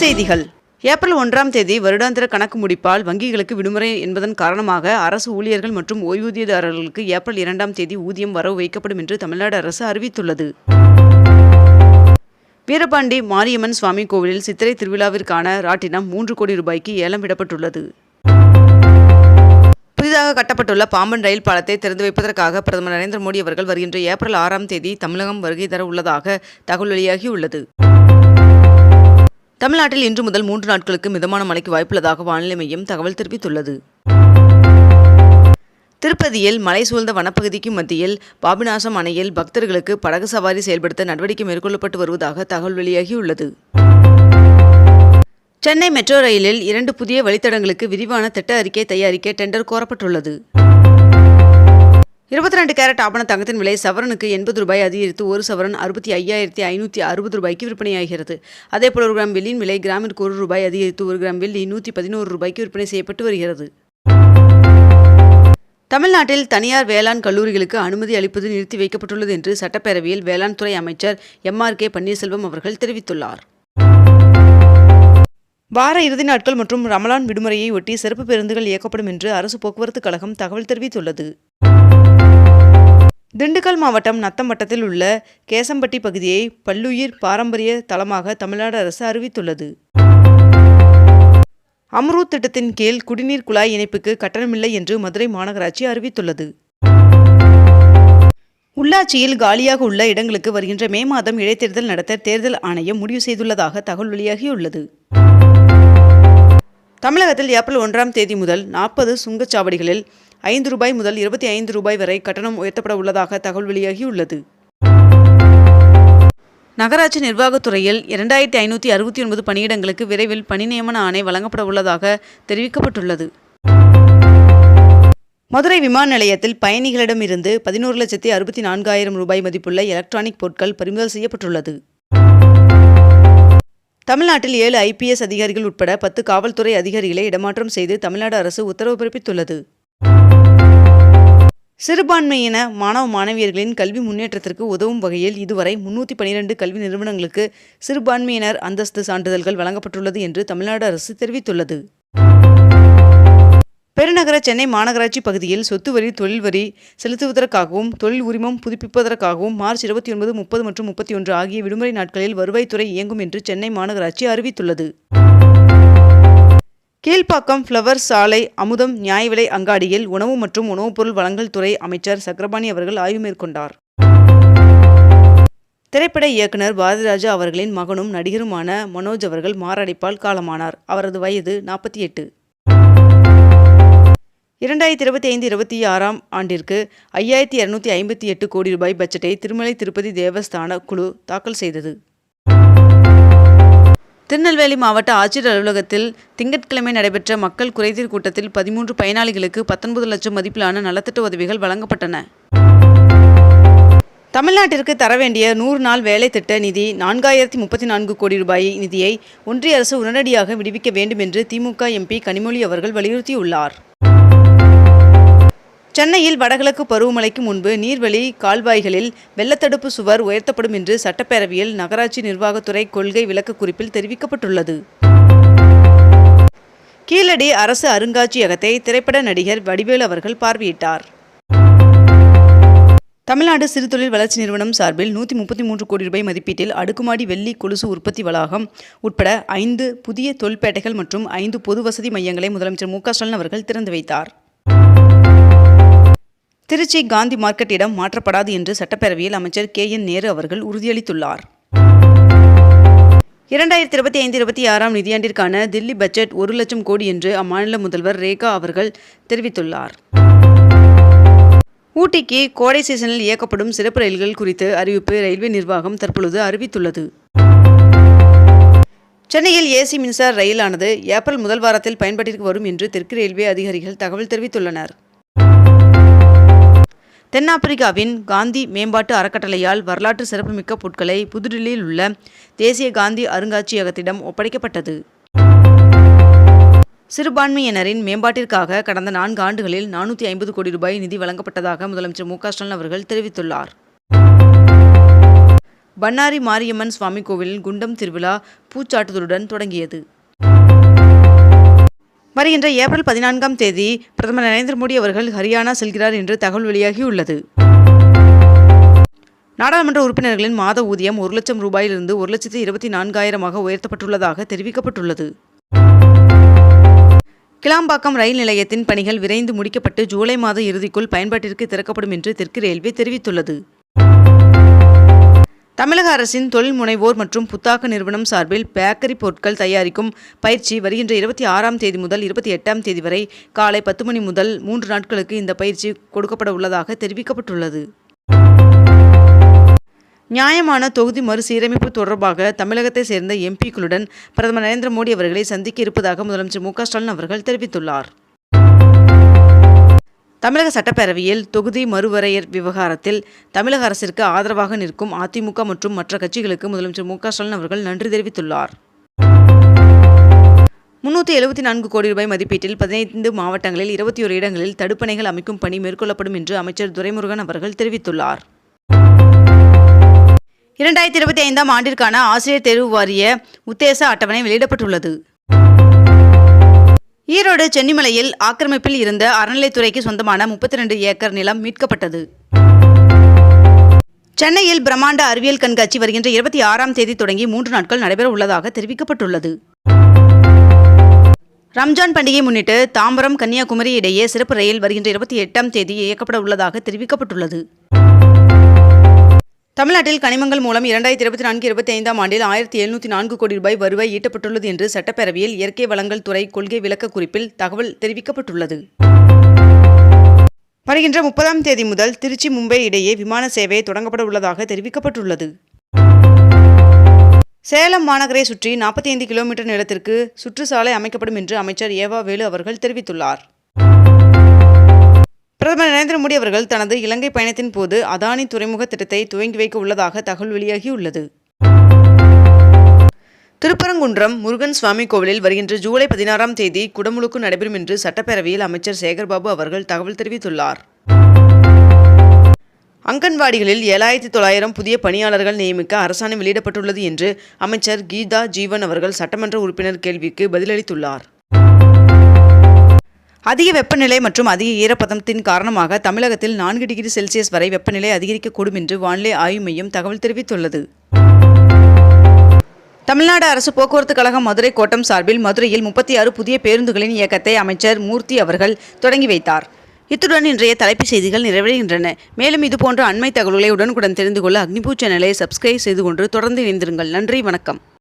செய்திகள். ஏப்ரல் ஒன்றாம் தேதி வருடாந்திர கணக்கு முடிப்பால் வங்கிகளுக்கு விடுமுறை என்பதன் காரணமாக அரசு ஊழியர்கள் மற்றும் ஓய்வூதியதாரர்களுக்கு ஏப்ரல் இரண்டாம் தேதி ஊதியம் வரவு வைக்கப்படும் என்று தமிழ்நாடு அரசு அறிவித்துள்ளது. வீரபாண்டி மாரியம்மன் சுவாமி கோவிலில் சித்திரை திருவிழாவிற்கான ராட்டினம் மூன்று கோடி ரூபாய்க்கு ஏலம் விடப்பட்டுள்ளது. புதிதாக கட்டப்பட்டுள்ள பாம்பன் ரயில் பாலத்தை திறந்து வைப்பதற்காக பிரதமர் நரேந்திர மோடி அவர்கள் வருகின்ற ஏப்ரல் ஆறாம் தேதி தமிழகம் வருகை தர உள்ளதாக தகவல் வெளியாகியுள்ளது. தமிழ்நாட்டில் இன்று முதல் மூன்று நாட்களுக்கு மிதமான மழைக்கு வாய்ப்புள்ளதாக வானிலை மையம் தகவல் தெரிவித்துள்ளது. திருப்பதியில் மலை சூழ்ந்த வனப்பகுதிக்கு மத்தியில் பாபிநாசம் அணையில் பக்தர்களுக்கு படகு சவாரி செயல்படுத்த நடவடிக்கை மேற்கொள்ளப்பட்டு வருவதாக தகவல் வெளியாகியுள்ளது. சென்னை மெட்ரோ ரயிலில் இரண்டு புதிய வழித்தடங்களுக்கு விரிவான திட்ட அறிக்கை தயாரிக்க டெண்டர் கோரப்பட்டுள்ளது. இருபத்தி ரெண்டு கேரட் ஆபண தங்கத்தின் விலை சவரனுக்கு எண்பது ரூபாய் அதிகரித்து ஒரு சவரன் அறுபத்தி ஐயாயிரத்தி ஐநூற்றி அறுபது ரூபாய்க்கு விற்பனையாகிறது. அதேபோல் ஒரு கிராம் வெள்ளியின் விலை கிராமிற்கு ஒரு ரூபாய் அதிகரித்து ஒரு கிராம் வெள்ளி நூற்றி பதினோரு ரூபாய்க்கு விற்பனை செய்யப்பட்டு வருகிறது. தமிழ்நாட்டில் தனியார் வேளாண் கல்லூரிகளுக்கு அனுமதி அளிப்பது நிறுத்தி வைக்கப்பட்டுள்ளது என்று சட்டப்பேரவையில் வேளாண் துறை அமைச்சர் எம் ஆர் கே பன்னீர்செல்வம் அவர்கள் தெரிவித்துள்ளார். வார இறுதி நாட்கள் மற்றும் ரமலான் விடுமுறையை ஒட்டி சிறப்பு பேருந்துகள் இயக்கப்படும் என்று அரசு போக்குவரத்து கழகம் தகவல் தெரிவித்துள்ளது. திண்டுக்கல் மாவட்டம் நத்தம்பட்டத்தில் உள்ள கேசம்பட்டி பகுதியை பல்லுயிர் பாரம்பரிய தளமாக தமிழ்நாடு அரசு அறிவித்துள்ளது. அம்ரூத் திட்டத்தின் கீழ் குடிநீர் குழாய் இணைப்புக்கு கட்டணமில்லை என்று மதுரை மாநகராட்சி அறிவித்துள்ளது. உள்ளாட்சியில் காலியாக உள்ள இடங்களுக்கு வருகின்ற மே மாதம் இடைத்தேர்தல் நடத்த தேர்தல் ஆணையம் முடிவு செய்துள்ளதாக தகவல் வெளியாகியுள்ளது. தமிழகத்தில் ஏப்ரல் ஒன்றாம் தேதி முதல் நாற்பது சுங்கச்சாவடிகளில் ஐந்து ரூபாய் முதல் இருபத்தி ஐந்து ரூபாய் வரை கட்டணம் உயர்த்தப்பட உள்ளதாக தகவல் வெளியாகியுள்ளது. நகராட்சி நிர்வாகத்துறையில் இரண்டாயிரத்தி ஐநூற்றி அறுபத்தி ஒன்பது பணியிடங்களுக்கு விரைவில் பணி நியமன ஆணை வழங்கப்பட உள்ளதாக தெரிவிக்கப்பட்டுள்ளது. மதுரை விமான நிலையத்தில் பயணிகளிடமிருந்து பதினோரு லட்சத்தி அறுபத்தி நான்காயிரம் ரூபாய் மதிப்புள்ள எலக்ட்ரானிக் பொருட்கள் பறிமுதல் செய்யப்பட்டுள்ளது. தமிழ்நாட்டில் ஏழு ஐபிஎஸ் அதிகாரிகள் உட்பட பத்து காவல்துறை அதிகாரிகளை இடமாற்றம் செய்து தமிழ்நாடு அரசு உத்தரவு பிறப்பித்துள்ளது. சிறுபான்மையின மாணவ மாணவியர்களின் கல்வி முன்னேற்றத்திற்கு உதவும் வகையில் இதுவரை முன்னூற்றி பனிரெண்டு கல்வி நிறுவனங்களுக்கு சிறுபான்மையினர் அந்தஸ்து சான்றிதழ்கள் வழங்கப்பட்டுள்ளது என்று தமிழ்நாடு அரசு தெரிவித்துள்ளது. பெருநகர சென்னை மாநகராட்சி பகுதியில் சொத்து வரி தொழில் வரி செலுத்துவதற்காகவும் தொழில் உரிமம் புதுப்பிப்பதற்காகவும் மார்ச் இருபத்தி ஒன்பது முப்பது மற்றும் முப்பத்தி ஒன்று ஆகிய விடுமுறை நாட்களில் வருவாய்த்துறை இயங்கும் என்று சென்னை மாநகராட்சி அறிவித்துள்ளது. கீழ்ப்பாக்கம் ஃப்ளவர் சாலை அமுதம் நியாய விலை அங்காடியில் உணவு மற்றும் உணவுப் பொருள் வழங்கல் துறை அமைச்சர் சக்கரபாணி அவர்கள் ஆய்வு மேற்கொண்டார். திரைப்பட இயக்குனர் பாரதிராஜா அவர்களின் மகனும் நடிகருமான மனோஜ் அவர்கள் மாரடைப்பால் காலமானார். அவரது வயது நாற்பத்தி எட்டு. இரண்டாயிரத்தி இருபத்தி ஐந்து இருபத்தி ஆறாம் ஆண்டிற்கு ஐயாயிரத்தி இரநூத்தி ஐம்பத்தி எட்டு கோடி ரூபாய் பட்ஜெட்டை திருமலை திருப்பதி தேவஸ்தான குழு தாக்கல் செய்தது. திருநெல்வேலி மாவட்ட ஆட்சியர் அலுவலகத்தில் திங்கட்கிழமை நடைபெற்ற மக்கள் குறைதீர் கூட்டத்தில் பதிமூன்று பயனாளிகளுக்கு பத்தொன்பது லட்சம் மதிப்பிலான நலத்திட்ட உதவிகள் வழங்கப்பட்டன. தமிழ்நாட்டிற்கு தர வேண்டிய நூறு நாள் வேலை திட்ட நிதி நான்காயிரத்தி முப்பத்தி நான்கு கோடி ரூபாய் நிதியை ஒன்றிய அரசு உடனடியாக விடுவிக்க வேண்டும் என்று திமுக எம்பி கனிமொழி அவர்கள் வலியுறுத்தியுள்ளார். சென்னையில் வடகிழக்கு பருவமழைக்கு முன்பு நீர்வழி கால்வாய்களில் வெள்ளத்தடுப்பு சுவர் உயர்த்தப்படும் என்று சட்டப்பேரவையில் நகராட்சி நிர்வாகத்துறை கொள்கை விளக்க குறிப்பில் தெரிவிக்கப்பட்டுள்ளது. கீழடி அரசு அருங்காட்சியகத்தை திரைப்பட நடிகர் வடிவேல் அவர்கள் பார்வையிட்டார். தமிழ்நாடு சிறுதொழில் வளர்ச்சி நிறுவனம் சார்பில் நூற்றி முப்பத்தி மூன்று கோடி ரூபாய் மதிப்பீட்டில் அடுக்குமாடி வெள்ளி கொலுசு உற்பத்தி வளாகம் உட்பட ஐந்து புதிய தொல்பேட்டைகள் மற்றும் ஐந்து பொது வசதி மையங்களை முதலமைச்சர் மு க ஸ்டாலின் அவர்கள் திறந்து வைத்தார். திருச்சி காந்தி மார்க்கெட் இடம் மாற்றப்படாது என்று சட்டப்பேரவையில் அமைச்சர் கே என் நேரு அவர்கள் உறுதியளித்துள்ளார். இரண்டாயிரத்தி இருபத்தி ஐந்து இருபத்தி ஆறாம் நிதியாண்டிற்கான தில்லி பட்ஜெட் ஒரு லட்சம் கோடி என்று அம்மாநில முதல்வர் ரேகா அவர்கள் தெரிவித்துள்ளார். ஊட்டிக்கு கோடை சீசனில் இயக்கப்படும் சிறப்பு ரயில்கள் குறித்து அறிவிப்பு ரயில்வே நிர்வாகம் தற்பொழுது அறிவித்துள்ளது. சென்னையில் ஏசி மின்சார ரயிலானது ஏப்ரல் முதல் வாரத்தில் பயன்பாட்டிற்கு வரும் என்று தெற்கு ரயில்வே அதிகாரிகள் தகவல் தெரிவித்துள்ளனர். தென்னாப்பிரிக்காவின் காந்தி மேம்பாட்டு அறக்கட்டளையால் வரலாற்று சிறப்புமிக்க பொருட்களை புதுடில்லியில் உள்ள தேசிய காந்தி அருங்காட்சியகத்திடம் ஒப்படைக்கப்பட்டது. சிறுபான்மையினரின் மேம்பாட்டிற்காக கடந்த நான்கு ஆண்டுகளில் நானூற்றி ஐம்பது கோடி ரூபாய் நிதி வழங்கப்பட்டதாக முதலமைச்சர் மு ஸ்டாலின் அவர்கள் தெரிவித்துள்ளார். பண்ணாரி மாரியம்மன் சுவாமி கோவிலில் குண்டம் திருவிழா பூச்சாட்டுதலுடன் தொடங்கியது. வருகின்ற ஏப்ரல் பதினான்காம் தேதி பிரதமர் நரேந்திர மோடி அவர்கள் ஹரியானா செல்கிறார் என்று தகவல் வெளியாகியுள்ளது. நாடாளுமன்ற உறுப்பினர்களின் மாத ஊதியம் ஒரு லட்சம் ரூபாயிலிருந்து ஒரு லட்சத்து இருபத்தி நான்காயிரமாக உயர்த்தப்பட்டுள்ளதாக தெரிவிக்கப்பட்டுள்ளது. கிளாம்பாக்கம் ரயில் நிலையத்தின் பணிகள் விரைந்து முடிக்கப்பட்டு ஜூலை மாத இறுதிக்குள் பயன்பாட்டிற்கு திறக்கப்படும் என்று தெற்கு ரயில்வே தெரிவித்துள்ளது. தமிழக அரசின் தொழில் முனைவோர் மற்றும் புத்தாக்க நிறுவனம் சார்பில் பேக்கரி பொருட்கள் தயாரிக்கும் பயிற்சி வருகின்ற இருபத்தி ஆறாம் தேதி முதல் இருபத்தி எட்டாம் தேதி வரை காலை பத்து மணி முதல் மூன்று நாட்களுக்கு இந்த பயிற்சி கொடுக்கப்பட உள்ளதாக தெரிவிக்கப்பட்டுள்ளது. நியாயமான தொகுதி மறுசீரமைப்பு தொடர்பாக தமிழகத்தை சேர்ந்த எம்பிக்களுடன் பிரதமர் நரேந்திர மோடி அவர்களை சந்திக்க இருப்பதாக முதலமைச்சர் மு ஸ்டாலின் அவர்கள் தெரிவித்துள்ளார். தமிழக சட்டப்பேரவையில் தொகுதி மறுவரையர் விவகாரத்தில் தமிழக அரசிற்கு ஆதரவாக நிற்கும் அதிமுக மற்றும் மற்ற கட்சிகளுக்கு முதலமைச்சர் மு ஸ்டாலின் அவர்கள் நன்றி தெரிவித்துள்ளார். முன்னூற்றி எழுபத்தி நான்கு கோடி ரூபாய் மதிப்பீட்டில் பதினைந்து மாவட்டங்களில் இருபத்தி ஒரு இடங்களில் தடுப்பணைகள் அமைக்கும் பணி மேற்கொள்ளப்படும் என்று அமைச்சர் துரைமுருகன் அவர்கள் தெரிவித்துள்ளார். இரண்டாயிரத்தி இருபத்தி ஐந்தாம் ஆண்டிற்கான ஆசிரியர் தேர்வு வாரிய உத்தேச அட்டவணை வெளியிடப்பட்டுள்ளது. ஈரோடு சென்னிமலையில் ஆக்கிரமிப்பில் இருந்த அறநிலைத்துறைக்கு சொந்தமான முப்பத்தி ரெண்டு ஏக்கர் நிலம் மீட்கப்பட்டது. சென்னையில் பிரம்மாண்ட அறிவியல் கண்காட்சி வருகின்ற இருபத்தி ஆறாம் தேதி தொடங்கி மூன்று நாட்கள் நடைபெற உள்ளதாக தெரிவிக்கப்பட்டுள்ளது. ரம்ஜான் பண்டிகை முன்னிட்டு தாம்பரம் கன்னியாகுமரி இடையே சிறப்பு ரயில் வருகின்ற இருபத்தி எட்டாம் தேதி இயக்கப்பட உள்ளதாக தெரிவிக்கப்பட்டுள்ளது. தமிழ்நாட்டில் கனிமங்கள் மூலம் இரண்டாயிரத்தி இருபத்தி நான்கு இருபத்தி ஐந்தாம் ஆண்டில் ஆயிரத்தி எழுநூற்றி நான்கு கோடி ரூபாய் வருவாய் ஈட்டப்பட்டுள்ளது என்று சட்டப்பேரவையில் இயற்கை வளங்கள் துறை கொள்கை விளக்க குறிப்பில் தகவல் தெரிவிக்கப்பட்டுள்ளது. வருகின்ற முப்பதாம் தேதி முதல் திருச்சி மும்பை இடையே விமான சேவை தொடங்கப்பட உள்ளதாக தெரிவிக்கப்பட்டுள்ளது. சேலம் மாநகரை சுற்றி நாற்பத்தி ஐந்து கிலோமீட்டர் நிலத்திற்கு சுற்றுச்சாலை அமைக்கப்படும் என்று அமைச்சர் ஏவா வேலு அவர்கள் தெரிவித்துள்ளார். பிரதமர் நரேந்திர மோடி அவர்கள் தனது இலங்கை பயணத்தின் போது அதானி துறைமுக திட்டத்தை துவங்கி வைக்க உள்ளதாக தகவல் வெளியாகியுள்ளது. திருப்பரங்குன்றம் முருகன் சுவாமி கோவிலில் வருகின்ற ஜூலை பதினாறாம் தேதி குடமுழுக்கு நடைபெறும் என்று சட்டப்பேரவையில் அமைச்சர் சேகர்பாபு அவர்கள் தகவல் தெரிவித்துள்ளார். அங்கன்வாடிகளில் ஏழாயிரத்தி தொள்ளாயிரம் புதிய பணியாளர்கள் நியமிக்க அரசாணை வெளியிடப்பட்டுள்ளது என்று அமைச்சர் கீதா ஜீவன் அவர்கள் சட்டமன்ற உறுப்பினர் கேள்விக்கு பதிலளித்துள்ளார். அதிக வெப்பநிலை மற்றும் அதிக ஈரப்பதத்தின் காரணமாக தமிழகத்தில் நான்கு டிகிரி செல்சியஸ் வரை வெப்பநிலை அதிகரிக்கக்கூடும் என்று வானிலை ஆய்வு மையம் தகவல் தெரிவித்துள்ளது. தமிழ்நாடு அரசு போக்குவரத்து கழகம் மதுரை கோட்டம் சார்பில் மதுரையில் முப்பத்தி ஆறு புதிய பேருந்துகளின் இயக்கத்தை அமைச்சர் மூர்த்தி அவர்கள் தொடங்கி வைத்தார். இத்துடன் இன்றைய தலைப்புச் செய்திகள் நிறைவடைகின்றன. மேலும் இதுபோன்ற அண்மை தகவல்களை உடனுக்குடன் தெரிந்து கொள்ள அக்னிபூ சேனலை சப்ஸ்கிரைப் செய்து கொண்டு தொடர்ந்து இணைந்திருங்கள். நன்றி வணக்கம்.